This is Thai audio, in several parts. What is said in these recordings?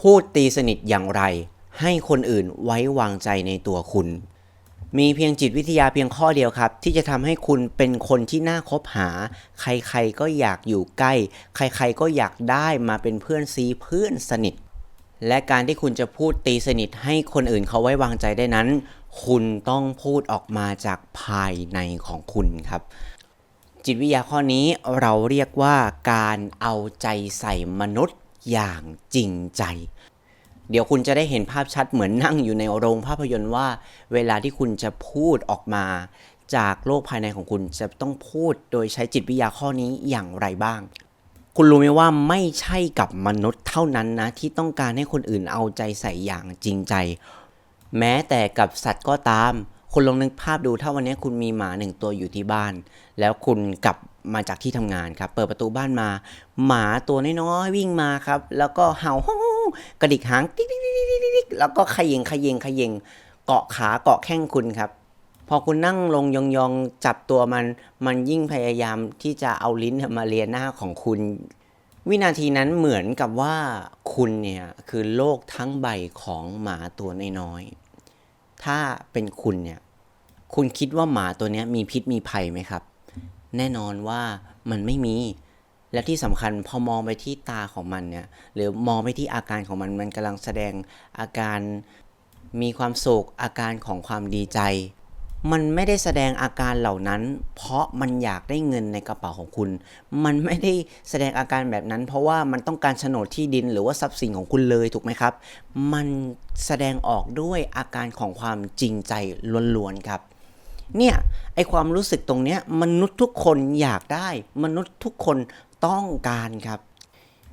พูดตีสนิทอย่างไร ให้คนอื่นไว้วางใจในตัวคุณ มีเพียงจิตวิทยาเพียงข้อเดียวครับ ที่จะทำให้คุณเป็นคนที่น่าคบหา ใครๆก็อยากอยู่ใกล้ ใครๆก็อยากได้มาเป็นเพื่อนซีเพื่อนสนิท และการที่คุณจะพูดตีสนิทให้คนอื่นเขาไว้วางใจได้นั้น คุณต้องพูดออกมาจากภายในของคุณครับจิตวิทยาข้อนี้เราเรียกว่าการเอาใจใส่มนุษย์ อย่างจริงใจ เดี๋ยวคุณจะได้เห็นภาพชัดเหมือนนั่งอยู่ในโรงภาพยนตร์ว่า เวลาที่คุณจะพูดออกมา จากโลกภายในของคุณจะต้องพูดโดยใช้จิตวิทยาข้อนี้อย่างไรบ้าง คุณรู้ไหมว่าไม่ใช่กับมนุษย์เท่านั้นนะ ที่ต้องการให้คนอื่นเอาใจใส่อย่างจริงใจ แม้แต่กับสัตว์ก็ตาม คุณลองนึกภาพดูถ้าวันนี้คุณมีหมาหนึ่งตัวอยู่ที่บ้าน แล้วคุณกลับมาจากที่ทำงานครับ เปิดประตูบ้านมา หมาตัวน้อยๆวิ่งมาครับ แล้วก็เห่ากระดิกหางติ๊กติ๊กติ๊กติ๊กติ๊กแล้วก็ขยิงขยิงขยิงเกาะขาเกาะแข้งคุณครับ พอคุณนั่งลงยองๆจับตัวมัน มันยิ่งพยายามที่จะเอาลิ้นมาเลียหน้าของคุณ วินาทีนั้นเหมือนกับว่าคุณเนี่ยคือโลกทั้งใบของหมาตัวน้อยๆถ้าเป็นคุณเนี่ย คุณคิดว่าหมาตัวนี้มีพิษมีภัยไหมครับ แน่นอนว่ามันไม่มี และที่สำคัญพอมองไปที่ตาของมันเนี่ย หรือมองไปที่อาการของมันมันกำลังแสดงอาการมีความสุขอาการของความดีใจ มันไม่ได้แสดงอาการเหล่านั้น เพราะมันอยากได้เงินในกระเป๋าของคุณ มันไม่ได้แสดงอาการแบบนั้น เพราะว่ามันต้องการโฉนดที่ดินหรือว่าทรัพย์สินของคุณเลยถูกไหมครับ มันแสดงออกด้วยอาการของความจริงใจล้วนๆครับ เนี่ยไอความรู้สึกตรงเนี้ยมนุษย์ทุกคนอยากได้ มนุษย์ทุกคนต้องการครับ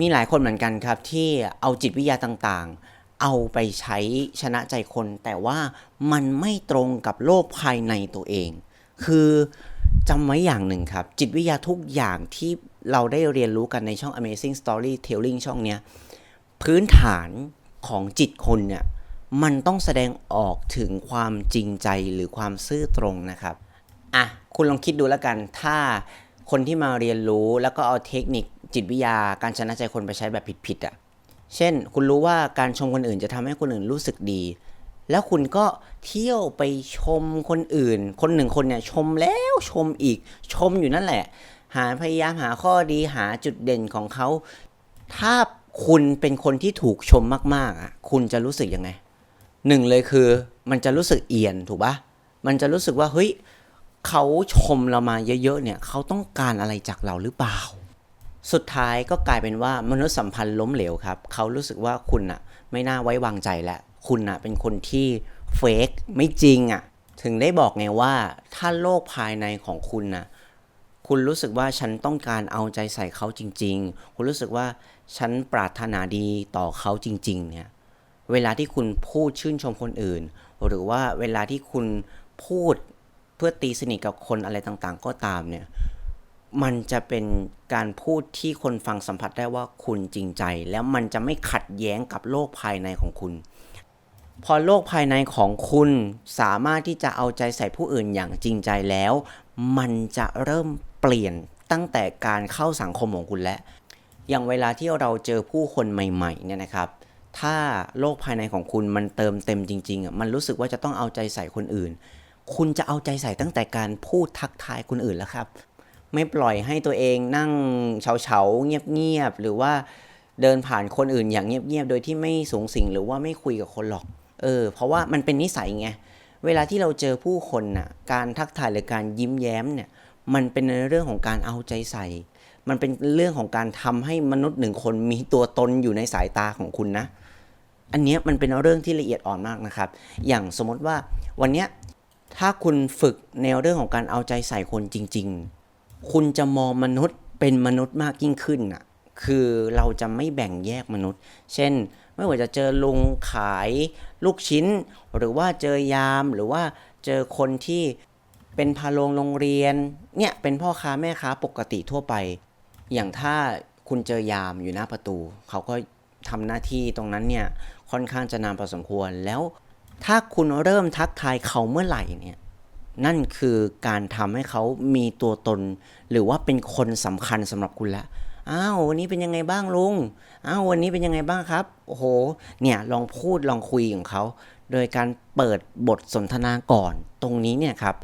มีหลายคนเหมือนกันครับที่เอาจิตวิทยาต่างๆ เอาไปใช้ชนะใจคน แต่ว่ามันไม่ตรงกับโลกภายในตัวเอง คือจำไว้อย่างหนึ่งครับ จิตวิทยาทุกอย่างที่เราได้เรียนรู้กันในช่อง Amazing Storytelling ช่องเนี้ยพื้นฐานของจิตคนเนี่ย มันต้องแสดงออกถึงความจริงใจหรือความซื่อตรงนะครับ อะ คุณลองคิดดูแล้วกัน ถ้าคนที่มาเรียนรู้แล้วก็เอาเทคนิคจิตวิทยาการชนะใจคนไปใช้แบบผิดๆอะ่ะ เช่น คุณรู้ว่าการชมคนอื่นจะทำให้คนอื่นรู้สึกดี แล้วคุณก็เที่ยวไปชมคนอื่น คนหนึ่งคนเนี่ยชมแล้วชมอีก ชมอยู่นั่นแหละ หาพยายามหาข้อดีหาจุดเด่นของเขา ถ้าคุณเป็นคนที่ถูกชมมากๆอะ คุณจะรู้สึกยังไง หนึ่งเลยคือมันจะรู้สึกเอียนถูกปะมันจะรู้สึกว่าเฮ้ยเขาชมเรามาเยอะๆเนี่ยเขาต้องการอะไรจากเราหรือเปล่า สุดท้ายก็กลายเป็นว่ามนุษยสัมพันธ์ล้มเหลวครับเขารู้สึกว่าคุณอะไม่น่าไว้วางใจแล้วคุณอะเป็นคนที่เฟกไม่จริงอะถึงได้บอกไงว่าถ้าโลกภายในของคุณนะคุณรู้สึกว่าฉันต้องการเอาใจใส่เขาจริง ๆ คุณรู้สึกว่าฉันปรารถนาดีต่อเขาจริง ๆ เนี่ย เวลาที่คุณพูดชื่นชมคนอื่น หรือว่าเวลาที่คุณพูดเพื่อตีสนิทกับคนอะไรต่างๆ ก็ตามเนี่ยมันจะเป็นการพูดที่คนฟังสัมผัสได้ว่าคุณจริงใจ แล้วมันจะไม่ขัดแย้งกับโลกภายในของคุณ พอโลกภายในของคุณสามารถที่จะเอาใจใส่ผู้อื่นอย่างจริงใจแล้ว มันจะเริ่มเปลี่ยนตั้งแต่การเข้าสังคมของคุณแล้วอย่างเวลาที่เราเจอผู้คนใหม่ๆเนี่ยนะครับ ถ้าโลกภายในของคุณมันเติมเต็มจริงๆอะมันรู้สึกว่าจะต้องเอาใจใส่คนอื่น คุณจะเอาใจใส่ตั้งแต่การพูดทักทายคนอื่นแล้วครับ ไม่ปล่อยให้ตัวเองนั่งเฉาๆเงียบๆหรือว่าเดินผ่านคนอื่นอย่างเงียบๆ โดยที่ไม่สูงสิงหรือว่าไม่คุยกับคนหรอก เออ เพราะว่ามันเป็นนิสัยไง เวลาที่เราเจอผู้คนน่ะ การทักทายหรือการยิ้มแย้มเนี่ย มันเป็นในเรื่องของการเอาใจใส่ มันเป็นเรื่องของการทำให้มนุษย์หนึ่งคนมีตัวตนอยู่ในสายตาของคุณนะ อันเนี้ยมันเป็นเรื่องที่ละเอียดอ่อนมากนะครับ อย่างสมมติว่าวันเนี้ยถ้าคุณฝึกในเรื่องของการเอาใจใส่คนจริง ๆ คุณจะมองมนุษย์เป็นมนุษย์มากยิ่งขึ้นอะ คือเราจะไม่แบ่งแยกมนุษย์ เช่น ไม่ว่าจะเจอลุงขายลูกชิ้น หรือว่าเจอยามหรือว่าเจอคนที่เป็นพาโรงโรงเรียน เนี่ยเป็นพ่อค้าแม่ค้าปกติทั่วไป อย่างถ้าคุณเจอยามอยู่หน้าประตู เขาก็ทำหน้าที่ตรงนั้นเนี่ยค่อนข้างจะนานพอสมควร แล้วถ้าคุณเริ่มทักทายเขาเมื่อไหร่เนี่ยนั่นคือการทำให้เขามีตัวตน หรือว่าเป็นคนสำคัญสำหรับคุณแล้วอ้าววันนี้เป็นยังไงบ้างลุงอ้าววันนี้เป็นยังไงบ้างครับโอ้โหเนี่ยลองพูดลองคุยของเขา โดยการเปิดบทสนทนาก่อน ตรงนี้เนี่ยครับ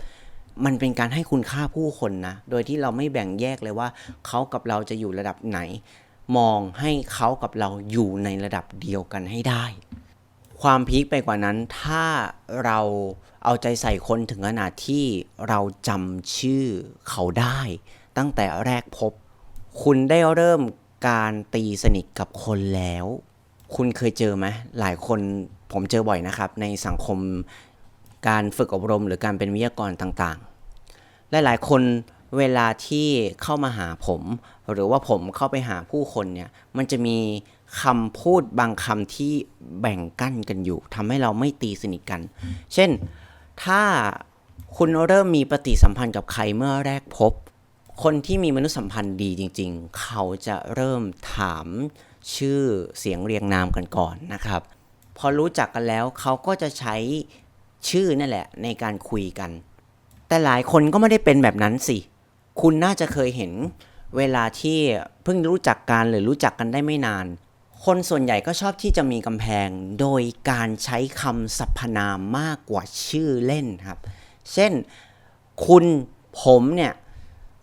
มันเป็นการให้คุณค่าผู้คนนะ โดยที่เราไม่แบ่งแยกเลยว่าเขากับเราจะอยู่ระดับไหน มองให้เขากับเราอยู่ในระดับเดียวกันให้ได้ ความพีคไปกว่านั้น ถ้าเราเอาใจใส่คนถึงขนาดที่เราจำชื่อเขาได้ ตั้งแต่แรกพบ คุณได้เริ่มการตีสนิทกับคนแล้ว คุณเคยเจอไหมหลายคนผมเจอบ่อยนะครับ ในสังคม การฝึกอบรมหรือการเป็นวิทยากรต่างๆ หลายๆ คนเวลาที่เข้ามาหาผม หรือว่าผมเข้าไปหาผู้คนเนี่ยมันจะมีคำพูดบางคำที่แบ่งกั้นกันอยู่ทำให้เราไม่ตีสนิทกัน เช่นถ้าคุณเริ่มมีปฏิสัมพันธ์กับใครเมื่อแรกพบ คนที่มีมนุษยสัมพันธ์ดีจริง ๆ เขาจะเริ่มถามชื่อเสียงเรียงนามกันก่อนนะครับ พอรู้จักกันแล้วเขาก็จะใช้ ชื่อนั่นแหละ ในการคุยกัน แต่หลายคนก็ไม่ได้เป็นแบบนั้นสิ คุณน่าจะเคยเห็นเวลาที่เพิ่งรู้จักกันหรือรู้จักกันได้ไม่นาน คนส่วนใหญ่ก็ชอบที่จะมีกำแพง โดยการใช้คำสรรพนามมากกว่าชื่อเล่นครับ เช่น คุณผมเนี่ย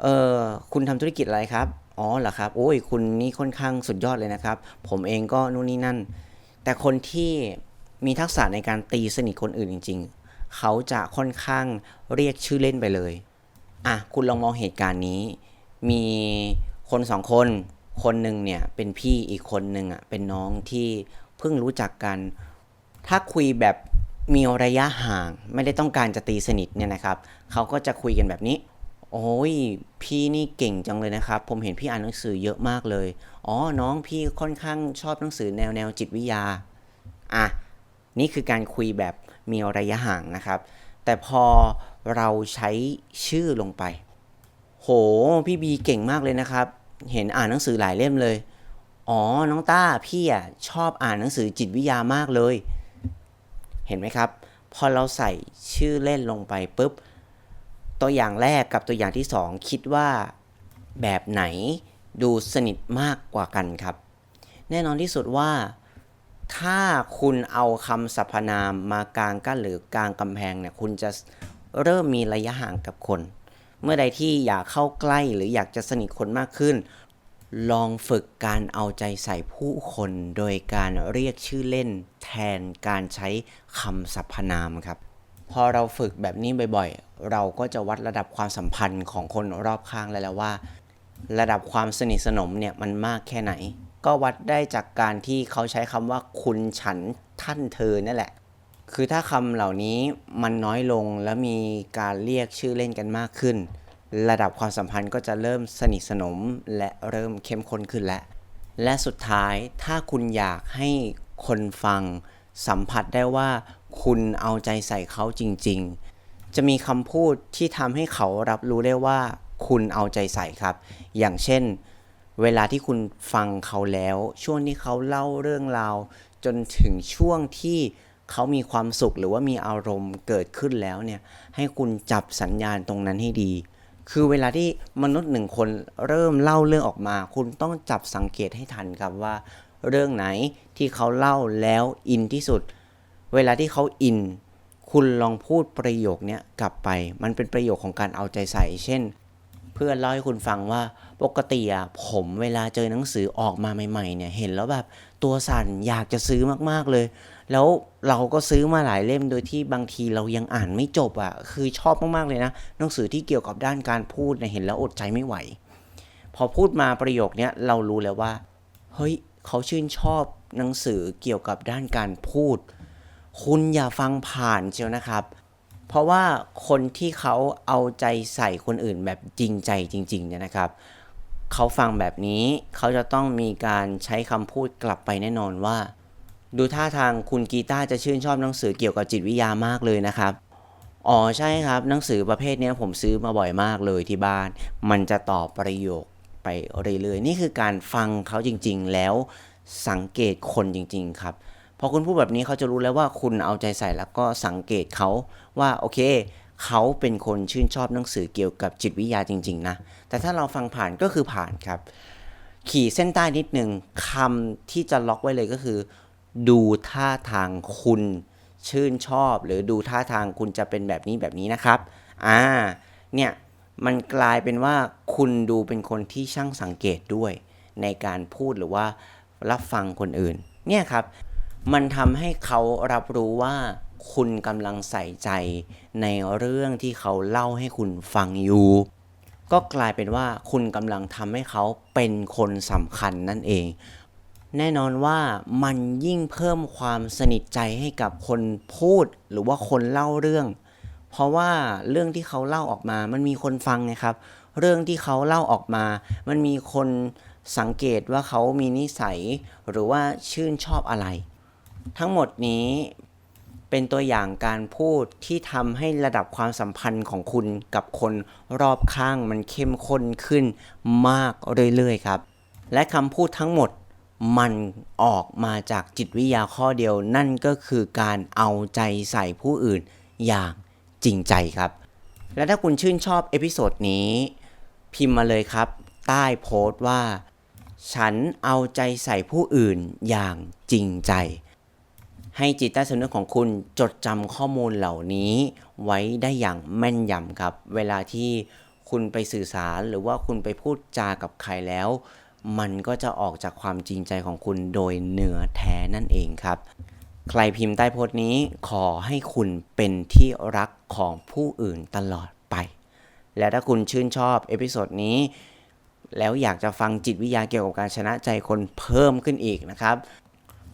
เออคุณทำธุรกิจอะไรครับอ๋อเหรอครับโอ้ยคุณนี่ค่อนข้างสุดยอดเลยนะครับ ผมเองก็นู่นนี่นั่น แต่คนที่ มีทักษะในการตีสนิทคนอื่นจริง ๆ เขาจะค่อนข้างเรียกชื่อเล่นไปเลย อะ คุณลองมองเหตุการณ์นี้ มีคนสองคน คนหนึ่งเนี่ยเป็นพี่อีกคนหนึ่งอะเป็นน้องที่เพิ่งรู้จักกัน ถ้าคุยแบบมีระยะห่างไม่ได้ต้องการจะตีสนิทเนี่ยนะครับ เขาก็จะคุยกันแบบนี้ โอ้ยพี่นี่เก่งจังเลยนะครับ ผมเห็นพี่อ่านหนังสือเยอะมากเลย อ๋อน้องพี่ค่อนข้างชอบหนังสือแนวแนวจิตวิทยา อะ นี่คือการคุยแบบมีระยะห่างนะครับ แต่พอเราใช้ชื่อลงไป โห พี่บีเก่งมากเลยนะครับ เห็นอ่านหนังสือหลายเล่มเลย อ๋อ น้องต้าพี่อะชอบอ่านหนังสือจิตวิทยามากเลย เห็นไหมครับ พอเราใส่ชื่อเล่นลงไปปุ๊บ ตัวอย่างแรกกับตัวอย่างที่สองคิดว่าแบบไหนดูสนิทมากกว่ากันครับ แน่นอนที่สุดว่า ถ้าคุณเอาคำสรรพนามมากลางกั้นหรือกลางกำแพงเนี่ยคุณจะเริ่มมีระยะห่างกับคน เมื่อใดที่อยากเข้าใกล้หรืออยากจะสนิทคนมากขึ้น ลองฝึกการเอาใจใส่ผู้คนโดยการเรียกชื่อเล่นแทนการใช้คำสรรพนามครับ พอเราฝึกแบบนี้บ่อยๆ เราก็จะวัดระดับความสัมพันธ์ของคนรอบข้างแล้วว่า ระดับความสนิทสนมเนี่ยมันมากแค่ไหน ก็วัดได้จากการที่เขาใช้คำว่าคุณฉันท่านเธอนั่นแหละ คือถ้าคำเหล่านี้มันน้อยลงแล้วมีการเรียกชื่อเล่นกันมากขึ้น ระดับความสัมพันธ์ก็จะเริ่มสนิทสนมและเริ่มเข้มข้นขึ้นแล้วและสุดท้ายถ้าคุณอยากให้คนฟัง สัมผัสได้ว่าคุณเอาใจใส่เขาจริง ๆ จะมีคำพูดที่ทำให้เขารับรู้ได้ว่าคุณเอาใจใส่ครับ อย่างเช่น เวลาที่คุณฟังเขาแล้ว ช่วงที่เขาเล่าเรื่องราว จนถึงช่วงที่เขามีความสุขหรือว่ามีอารมณ์เกิดขึ้นแล้วเนี่ยให้คุณจับสัญญาณตรงนั้นให้ดี คือเวลาที่มนุษย์หนึ่งคนเริ่มเล่าเรื่องออกมา คุณต้องจับสังเกตให้ทันครับว่า เรื่องไหนที่เขาเล่าแล้วอินที่สุด เวลาที่เขาอิน คุณลองพูดประโยคเนี้ยกลับไป มันเป็นประโยคของการเอาใจใส่ เช่น เพื่อนเล่าให้คุณฟังว่าปกติอะผมเวลาเจอหนังสือออกมาใหม่ๆเนี่ยเห็นแล้วแบบตัวสั่นอยากจะซื้อมากๆเลย แล้วเราก็ซื้อมาหลายเล่มโดยที่บางทีเรายังอ่านไม่จบอะคือชอบมากๆเลยนะหนังสือที่เกี่ยวกับด้านการพูดเนี่ยเห็นแล้วอดใจไม่ไหว พอพูดมาประโยคเนี้ยเรารู้แล้วว่าเฮ้ยเขาชื่นชอบหนังสือเกี่ยวกับด้านการพูด คุณอย่าฟังผ่านเชียวนะครับ เพราะว่าคนที่เขาเอาใจใส่คนอื่นแบบจริงใจจริงๆเนี่ยนะครับเขาฟังแบบนี้เขาจะต้องมีการใช้คำพูดกลับไปแน่นอนว่า ดูท่าทางคุณกีตาจะชื่นชอบหนังสือเกี่ยวกับจิตวิทยามากเลยนะครับอ๋อใช่ครับหนังสือประเภทนี้ผมซื้อมาบ่อยมากเลยที่บ้าน มันจะตอบประโยคไปเรื่อยๆนี่คือการฟังเขาจริงๆ แล้วสังเกตคนจริง ๆ ครับ พอคุณพูดแบบนี้เขาจะรู้แล้วว่าคุณเอาใจใส่แล้วก็สังเกตเขาว่าโอเคเขาเป็นคนชื่นชอบหนังสือเกี่ยวกับจิตวิทยาจริง ๆ นะ แต่ถ้าเราฟังผ่านก็คือผ่านครับ ขีดเส้นใต้นิดนึงคำที่จะล็อกไว้เลยก็คือ ดูท่าทางคุณชื่นชอบ หรือดูท่าทางคุณจะเป็นแบบนี้แบบนี้นะครับ อ่า เนี่ยมันกลายเป็นว่าคุณดูเป็นคนที่ช่างสังเกตด้วย ในการพูดหรือว่ารับฟังคนอื่น เนี่ยครับ มันทำให้เขารับรู้ว่าคุณกำลังใส่ใจในเรื่องที่เขาเล่าให้คุณฟังอยู่ ก็กลายเป็นว่าคุณกำลังทำให้เขาเป็นคนสำคัญนั่นเอง แน่นอนว่ามันยิ่งเพิ่มความสนิทใจให้กับคนพูดหรือว่าคนเล่าเรื่อง เพราะว่าเรื่องที่เขาเล่าออกมา มันมีคนฟังไงครับ เรื่องที่เขาเล่าออกมา มันมีคนสังเกตว่าเขามีนิสัย หรือว่าชื่นชอบอะไร ทั้งหมดนี้เป็นตัวอย่างการพูดที่ทำให้ระดับความสัมพันธ์ของคุณกับคนรอบข้างมันเข้มข้นขึ้นมากเรื่อยๆครับ และคำพูดทั้งหมดมันออกมาจากจิตวิทยาข้อเดียวนั่นก็คือการเอาใจใส่ผู้อื่นอย่างจริงใจครับ และถ้าคุณชื่นชอบเอพิโซดนี้ พิมพ์มาเลยครับ ใต้โพสต์ว่า ฉันเอาใจใส่ผู้อื่นอย่างจริงใจ ให้จิตใต้สำนึกของคุณจดจำข้อมูลเหล่านี้ไว้ได้อย่างแม่นยำครับ เวลาที่คุณไปสื่อสารหรือว่าคุณไปพูดจากับใครแล้ว มันก็จะออกจากความจริงใจของคุณโดยเนื้อแท้นั่นเองครับ ใครพิมพ์ใต้โพสต์นี้ขอให้คุณเป็นที่รักของผู้อื่นตลอดไป และถ้าคุณชื่นชอบเอพิโซดนี้แล้วอยากจะฟังจิตวิทยาเกี่ยวกับการชนะใจคนเพิ่มขึ้นอีกนะครับ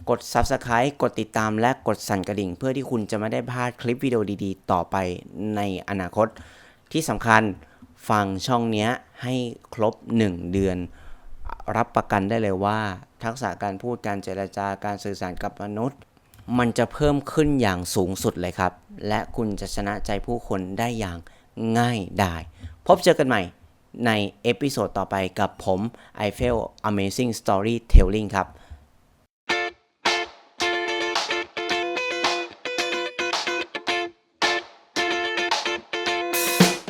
กด Subscribe กดติดตามและกดสั่นกระดิ่ง เพื่อที่คุณจะไม่ได้พลาดคลิปวิดีโอดีๆ ต่อไปในอนาคต ที่สำคัญฟังช่องนี้ให้ครบ 1 เดือน รับประกันได้เลยว่า ทักษะการพูดการเจรจาการสื่อสารกับมนุษย์ มันจะเพิ่มขึ้นอย่างสูงสุดเลยครับ และคุณจะชนะใจผู้คนได้อย่างง่ายดายพบเจอกันใหม่ในเอพิโซดต่อไปกับผม i f e l Amazing Storytelling ครับ